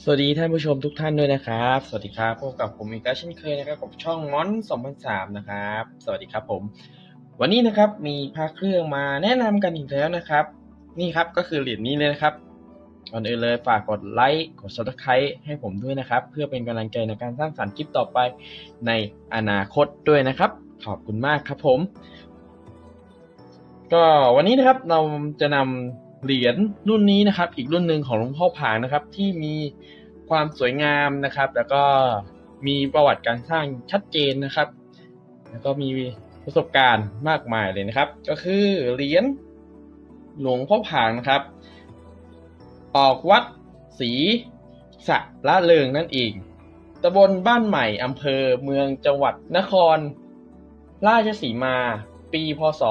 สวัสดีท่านผู้ชมทุกท่านด้วยนะครับ สวัสดีครับพบกับผมอีกแล้วเช่นเคยนะครับกับช่องม้อน2003นะครับ สวัสดีครับผม วันนี้นะครับมีพระเครื่องมาแนะนำกันอีกแล้วนะครับ นี่ครับก็คือเหรียญนี้เลยนะครับก่อนอื่นเลยฝากกดไลค์กด subscribe ให้ผมด้วยนะครับ เพื่อเป็นกำลังใจในการสร้างสรรค์คลิปต่อไปในอนาคตด้วยนะครับ ขอบคุณมากครับผม ก็วันนี้นะครับเราจะนำ เหรียญรุ่นนี้นะครับ อีกรุ่นหนึ่งของหลวงพ่อผางนะครับ ที่มีความสวยงามนะครับ แล้วก็มีประวัติการสร้างชัดเจนนะครับ แล้วก็มีประสบการณ์มากมายเลยนะครับ ก็คือเหรียญหลวงพ่อผางนะครับ ออกวัดศรีสะละเริงนั่นเองตำบลบ้านใหม่อำเภอเมืองจังหวัดนคร ราชสีมา ปีพศ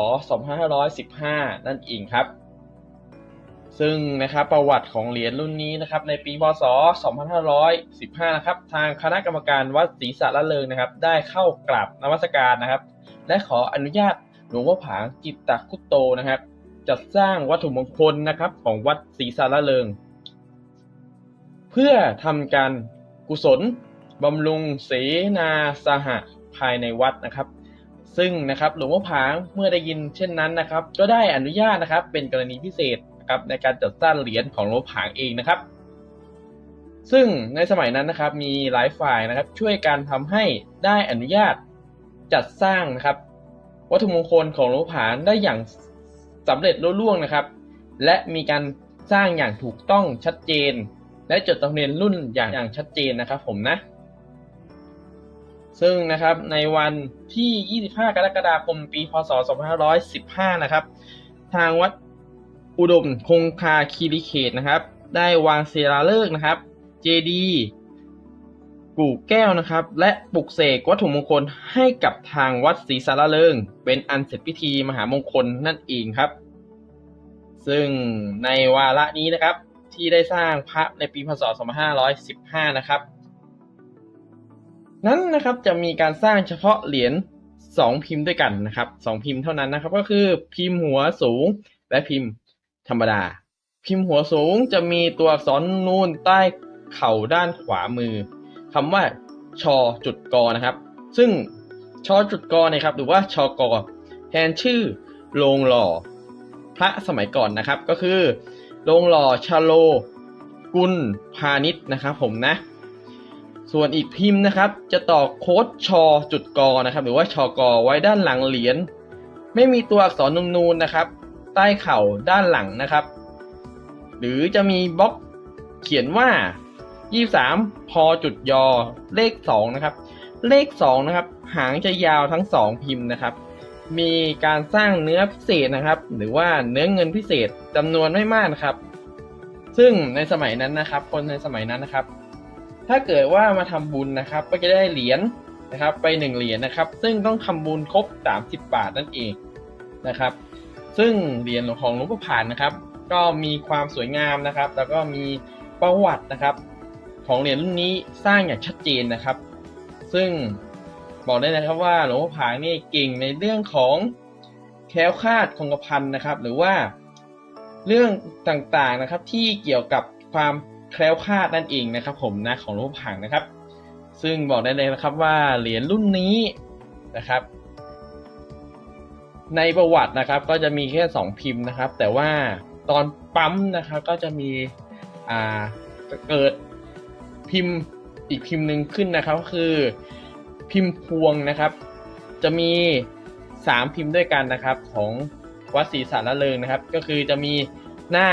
2515 นั่นเองครับ ซึ่งนะครับประวัติของเหรียญรุ่นนี้นะครับในปีพศ 2515 นะครับทางคณะกรรมการวัดศรีสะละเริงนะครับ ได้เข้ากราบนมัสการนะครับ และขออนุญาตหลวงพ่อผางกิตตคุตโตนะครับ จัดสร้างวัตถุมงคลนะครับของวัดศรีสะละเริง เพื่อทำการกุศลบำรุงเสนาสหะภายในวัดนะครับ ซึ่งนะครับหลวงพ่อผางเมื่อได้ยินเช่นนั้นนะครับ ก็ได้อนุญาตนะครับ เป็นกรณีพิเศษ นะครับในการจัดสร้างเหรียญของหลวงพ่อผางเองนะครับ ซึ่งในสมัยนั้นนะครับมีหลายฝ่ายนะครับช่วยกันทำให้ได้อนุญาตจัดสร้างนะครับ วัตถุมงคลของหลวงพ่อผางได้อย่างสำเร็จรุ่ล่วงนะครับ และมีการสร้างอย่างถูกต้องชัดเจน และจดทะเบียนรุ่นอย่างอย่างชัดเจนนะครับ ผมนะ ซึ่งนะครับในวันที่ 25 กรกฎาคม ปี พศ 2515 นะครับ ทางวัด อุดมคงคาคีรีเขตนะครับ ได้วางศิลาฤกษ์นะครับ เจดีกู่แก้วนะครับ และปลุกเสกวัตถุมงคลให้กับทางวัดศรีสารเริง เป็นอันเสร็จพิธีมหามงคลนั่นเองครับ ซึ่งในวาระนี้นะครับ ที่ได้สร้างพระในปีพศ 2515 นะครับ นั้นนะครับจะมีการสร้างเฉพาะเหรียญสองพิมพ์ด้วยกันนะครับสองพิมพ์เท่านั้นนะครับ ก็คือพิมพ์หัวสูงและพิมพ์ ธรรมดา พิมพ์หัวสูงจะมีตัวอักษรนูนใต้เข่าด้านขวามือคำว่าชอจุดกอนะครับ ซึ่งชอจุดกอนะครับ หรือว่าชอกอแทนชื่อโรงหล่อพระสมัยก่อนนะครับ ก็คือโรงหล่อชาโล กุลพาณิชย์นะครับ ผมนะ ส่วนอีกพิมพ์นะครับ จะต่อโค้ดชอจุดกอนะครับ หรือว่าชอกอไว้ด้านหลังเหรียญไม่มีตัวอักษรนูนๆนะครับ ใต้เข่าด้านหลังนะครับ หรือจะมีบล็อกเขียนว่า 23 พอจุดยอเลข 2 นะครับ เลข 2 นะครับ หางจะยาวทั้ง 2 พิมพ์นะครับ มีการสร้างเนื้อพิเศษนะครับ หรือว่าเนื้อเงินพิเศษจำนวนไม่มากนะครับ ซึ่งในสมัยนั้นนะครับ คนในสมัยนั้นนะครับ ถ้าเกิดว่ามาทำบุญนะครับ ก็จะได้เหรียญนะครับ ไปหนึ่งเหรียญนะครับ ซึ่งต้องทำบุญครบ 30 บาทนั่นเองนะครับ ซึ่งเหรียญของหลวงพ่อผ่านนะครับ ก็มีความสวยงามนะครับ แล้วก็มีประวัตินะครับ ของเหรียญรุ่นนี้สร้างอย่างชัดเจนนะครับ ซึ่งบอกได้นะครับว่าหลวงพ่อผางนี่เก่งในเรื่องของแคล้วคาดคงกระพันนะครับ หรือว่าเรื่องต่างๆนะครับที่เกี่ยวกับความแคล้วคาดนั่นเองนะครับ ผมนะของหลวงพ่อผางนะครับ ซึ่งบอกได้เลยนะครับว่าเหรียญรุ่นนี้นะครับ ในประวัตินะครับ ก็จะมีแค่สองพิมพ์นะครับ แต่ว่าตอนปั๊มนะครับก็จะมีอ่าเกิดพิมพ์อีกพิมพ์หนึ่งขึ้นนะครับก็คือพิมพ์พวงนะครับ จะมีสามพิมพ์ด้วยกันนะครับ ของวัดศรีสารละเริงนะครับ ก็คือจะมีหน้า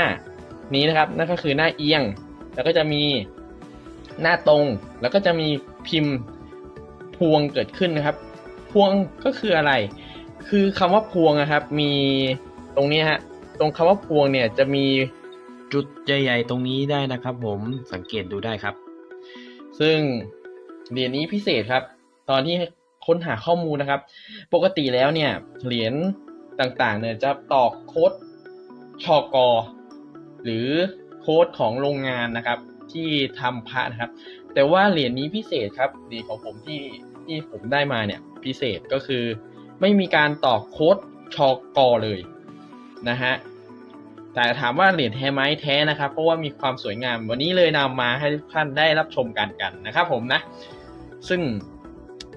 นี้นะครับนั่นก็คือหน้าเอียง แล้วก็จะมีหน้าตรง แล้วก็จะมีพิมพ์พวงเกิดขึ้นนะครับ พวงก็คืออะไร คือคำว่าพวงนะครับ มีตรงนี้ฮะ ตรงคำว่าพวงเนี่ยจะมีจุดใหญ่ๆตรงนี้ได้นะครับ ผมสังเกตดูได้ครับ ซึ่งเหรียญนี้พิเศษครับ ตอนที่ค้นหาข้อมูลนะครับ ปกติแล้วเนี่ยเหรียญต่างๆ เนี่ยจะตอกโค้ดชอกอ หรือโค้ดของโรงงานนะครับ ที่ทำพระนะครับ แต่ว่าเหรียญนี้พิเศษครับเหรียญของผมที่ที่ผมได้มาเนี่ยพิเศษก็คือ ไม่มีการตอกโค้ดชอกอเลยนะฮะแต่ถามว่าเหรียญแท้ไหมแท้นะครับ เพราะว่ามีความสวยงาม วันนี้เลยนำมาให้ทุกท่านได้รับชมกันกันนะครับผมนะ ซึ่ง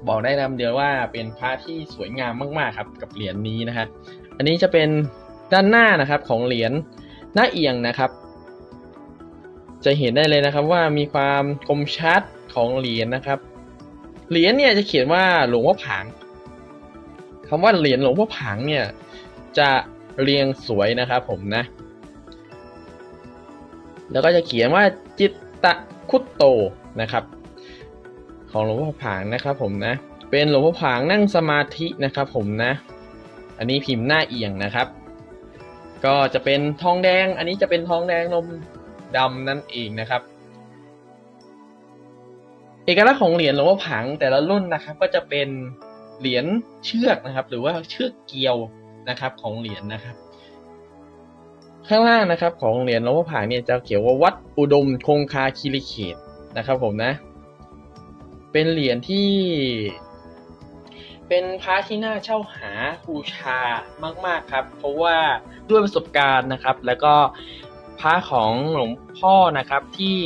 บอกได้คำเดียวว่าเป็นพระที่สวยงามมากๆครับกับเหรียญนี้นะครับอันนี้จะเป็นด้านหน้านะครับของเหรียญหน้าเอียงนะครับ จะเห็นได้เลยนะครับว่ามีความคมชัดของเหรียญนะครับเหรียญเนี่ยจะเขียนว่าหลวงพ่อผาง คำว่าเหรียญหลวงพ่อผางเนี่ยจะเรียงสวยนะครับผมนะ แล้วก็จะเขียนว่าจิตตะคุตโตนะครับ ของหลวงพ่อผางนะครับผมนะ เป็นหลวงพ่อผางนั่งสมาธินะครับผมนะ อันนี้พิมพ์หน้าเอียงนะครับ ก็จะเป็นทองแดง อันนี้จะเป็นทองแดงนมดำนั่นเองนะครับ เอกลักษณ์ของเหรียญหลวงพ่อผางแต่ละรุ่นนะครับ ก็จะเป็น เหรียญเชือกนะครับ หรือว่าเชือกเกลียวนะครับของเหรียญนะครับ ข้างล่างนะครับ ของเหรียญหลวงพ่อผางเนี่ยจะเขียนว่าวัดอุดมคงคาคีรีเขตนะครับ ผมนะ เป็นเหรียญที่ เป็นพระที่น่าเช่าหาบูชามาก ๆครับ เพราะว่าด้วยประสบการณ์นะครับ แล้วก็พระของหลวงพ่อนะครับที่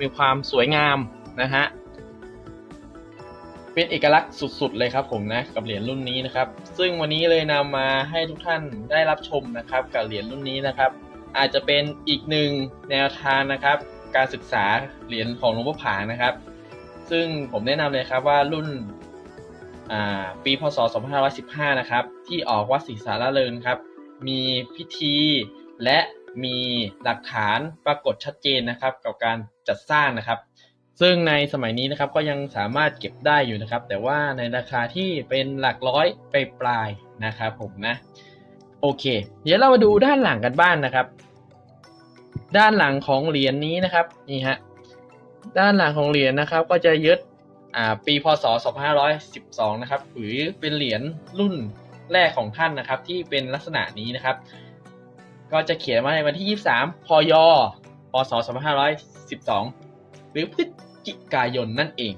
มีความสวยงามนะฮะ เป็นเอกลักษณ์สุดๆเลยครับผมนะกับเหรียญรุ่นนี้นะครับ ซึ่งวันนี้เลยนำมาให้ทุกท่านได้รับชมนะครับ กับเหรียญรุ่นนี้นะครับ อาจจะเป็นอีกหนึ่งแนวทางนะครับ การศึกษาเหรียญของหลวงพ่อผางนะครับ ซึ่งผมแนะนำเลยครับว่ารุ่นปีพศ 2515 นะครับ ที่ออกวัดศรีสาระเริงครับ มีพิธีและมีหลักฐานปรากฏชัดเจนนะครับ กับการจัดสร้างนะครับ ซึ่งในสมัยนี้นะครับก็ยังสามารถเก็บได้อยู่นะครับ แต่ว่าในราคาที่เป็นหลักร้อยไปปลายนะครับผมนะ โอเค เดี๋ยวเรามาดูด้านหลังกันบ้างนนะครับ ด้านหลังของเหรียญนี้นะครับนี่ฮะด้านหลังของเหรียญนะครับ ก็จะยึดปีพศ 2512 นะครับหรือเป็นเหรียญรุ่นแรกของท่านนะครับ ที่เป็นลักษณะนี้นะครับ ก็จะเขียนว่าในวันที่ 23 พย พศ 2512 หรือพฤศ จิกายนนั่นเอง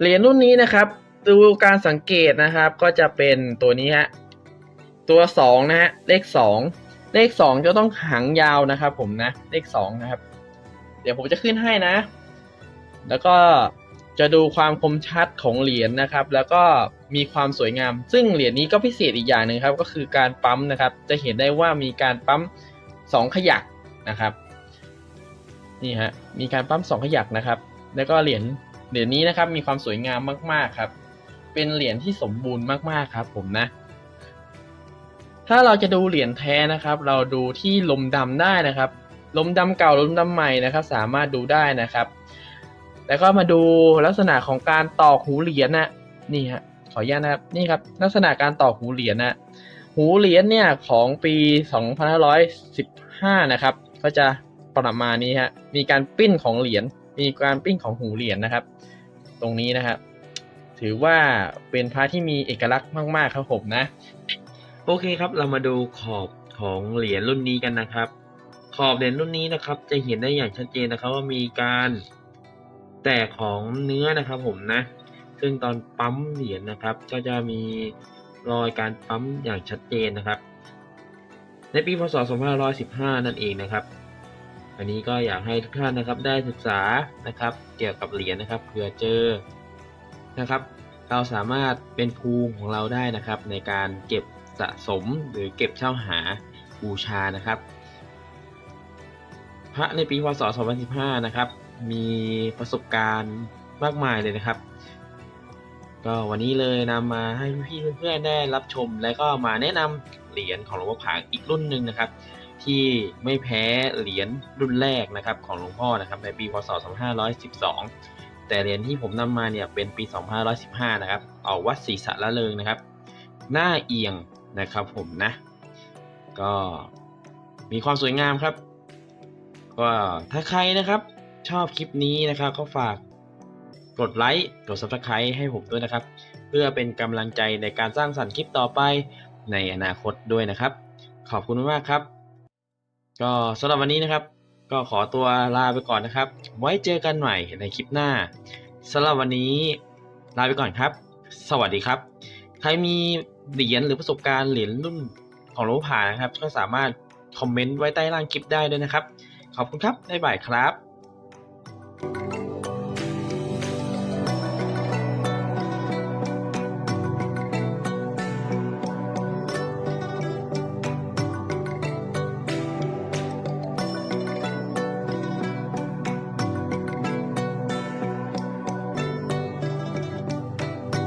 เหรียญรุ่นนี้นะครับ ดูการสังเกตนะครับก็จะเป็นตัวนี้ฮะตัวสองนะฮะเลขสองเลขสองจะต้องหางยาวนะครับ ผมนะเลขสองนะครับ เดี๋ยวผมจะขึ้นให้นะ แล้วก็จะดูความคมชัดของเหรียญนะครับ แล้วก็มีความสวยงาม ซึ่งเหรียญนี้ก็พิเศษอีกอย่างหนึ่งครับ ก็คือการปั๊มนะครับ จะเห็นได้ว่ามีการปั๊มสองขยักนะครับ นี่ฮะมีการปั๊มสองขยักนะครับ แล้วก็เหรียญเหรียญนี้นะครับมีความสวยงามมากๆครับ เป็นเหรียญที่สมบูรณ์มากๆครับ ผมนะ ถ้าเราจะดูเหรียญแท้นะครับ เราดูที่ลมดำได้นะครับ ลมดำเก่าลมดำใหม่นะครับ สามารถดูได้นะครับ แล้วก็มาดูลักษณะของการต่อหูเหรียญนะนี่ฮะขออนุญาตนะครับนี่ครับ ลักษณะการต่อหูเหรียญนะหูเหรียญเนี่ยของปี 2515 นะครับ ก็จะ ประมาณนี้ฮะมีการปิ้นของเหรียญมีการปิ้นของหูเหรียญนะครับ ตรงนี้นะครับ ถือว่าเป็นพระที่มีเอกลักษณ์มากๆครับผมนะ โอเคครับ เรามาดูขอบของเหรียญรุ่นนี้กันนะครับ ขอบเหรียญรุ่นนี้นะครับ จะเห็นได้อย่างชัดเจนนะครับ ว่ามีการแตกของเนื้อนะครับผมนะ ซึ่งตอนปั๊มเหรียญนะครับ ก็จะมีรอยการปั๊มอย่างชัดเจนนะครับ ในปีพศ 2515 นั่นเองนะครับ อันนี้ก็อยากให้ทุกท่านนะครับได้ศึกษานะครับ เกี่ยวกับเหรียญนะครับเผื่อเจอนะครับ เราสามารถเป็นภูมิของเราได้นะครับ ในการเก็บสะสมหรือเก็บเช่าหาบูชานะครับ พระในปีพศ 2015 นะครับ มีประสบการณ์มากมายเลยนะครับ ก็วันนี้เลยนำมาให้พี่เพื่อนๆได้รับชม และก็มาแนะนำเหรียญของหลวงพ่อผางอีกรุ่นหนึ่งนะครับ ที่ไม่แพ้เหรียญรุ่นแรกนะครับของหลวงพ่อนะครับในปีพศ 2512 แต่เหรียญที่ผมนำมาเนี่ยเป็นปี 2515 นะครับออกวัดศรีสะละเริงนะครับ หน้าเอียงนะครับผมนะ ก็มีความสวยงามครับ ก็ถ้าใครนะครับชอบคลิปนี้นะครับก็ฝากกดไลค์กด subscribe ให้ผมด้วยนะครับ เพื่อเป็นกำลังใจในการสร้างสรรค์คลิปต่อไปในอนาคตด้วยนะครับ ขอบคุณมากครับ ก็สำหรับวันนี้นะครับ ก็ขอตัวลาไปก่อนนะครับ ไว้เจอกันใหม่ในคลิปหน้าสำหรับวันนี้ลาไปก่อนครับ สวัสดีครับ ใครมีเหรียญหรือประสบการณ์เหรียญรุ่นของหลวงพ่านะครับ ก็สามารถคอมเมนต์ไว้ใต้ล่างคลิปได้ด้วยนะครับ ขอบคุณครับบ๊ายบายครับ